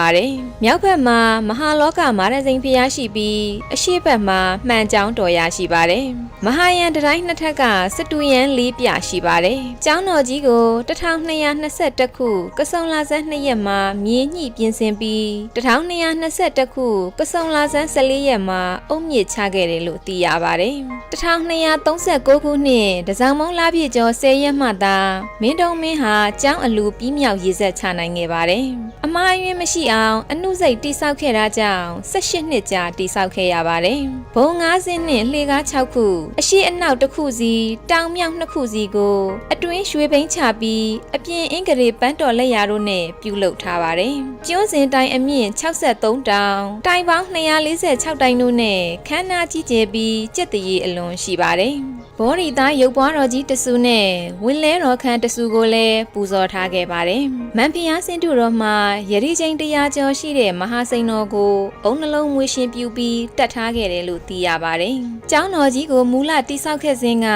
ပါတယ်။မြောက်ဘက်မှာမဟာလောကမာရစိန်ဖျားရှိပြီးအရှေ့ဘက်မှာမှန်ကြောင်းတော်ရရှိပါတယ်။မဟာယံတတိုင်းနှစ်ထပ်ကစတူယန်လေးပြရှိပါတယ်။ကျောင်းတော်ကြီးကို1221ခုကစုံလာဆန်း2ရက်မှာမြေညှိပြင်ဆင်ပြီး1221ခုကစုံလာဆန်း14ရက်မှာအုံမြစ်ချခဲ့တယ်လို့သိရပါတယ်။1239ခုနှစ်တစောင်းမုံလာပြည့်ကျော်10ရက်မှသာမင်းတုံမင်းဟာကျောင်းအလူပြီးမြောက်ရေးဆက်ချနိုင်ခဲ့ပါတယ်။အမှားအယွင်းမရှိအောင်အနုစိတ်တိဆောက်ခဲ့တာကြောင့်18နှစ်ကြာတိဆောက်ခဲ့ရပါတယ်။ဘုံ9ဆင်းနဲ့လှေကား6ခုအရှိအနောက်တစ်ခုစီတောင်မြောက်နှစ်ခုစီကိုအတွင်းရွှေဘိန်းချပြီးအပြင်အင်္ဂရေပန်းတော်လက်ရာတို့နဲ့ပြုလုပ်ထားပါတယ်။ကျွန်းစင်တိုင်းအမြင့်63တောင်တိုင်ပေါင်း246တိုင်တို့နဲ့ခမ်းနားကြီးကျယ်ပြီးကြက်တရေအလွန်ရှိပါတယ်။ ဘောရီသားရုပ်ပွားတော်ကြီးတဆူနဲ့ဝင်းလဲတော်ခန့်တဆူကိုလည်းပူဇော်ထားခဲ့ပါတယ်။မန်ဖျားစင်တူတော်မှာယရီချင်းတရားကျော်ရှိတဲ့မဟာစိန်တော်ကိုအုံနှလုံးမွေးရှင်ပြူပြီးတတ်ထားခဲ့တယ်လို့သိရပါတယ်။ကျောင်းတော်ကြီးကိုမူလတိဆောက်ခဲ့စဉ်က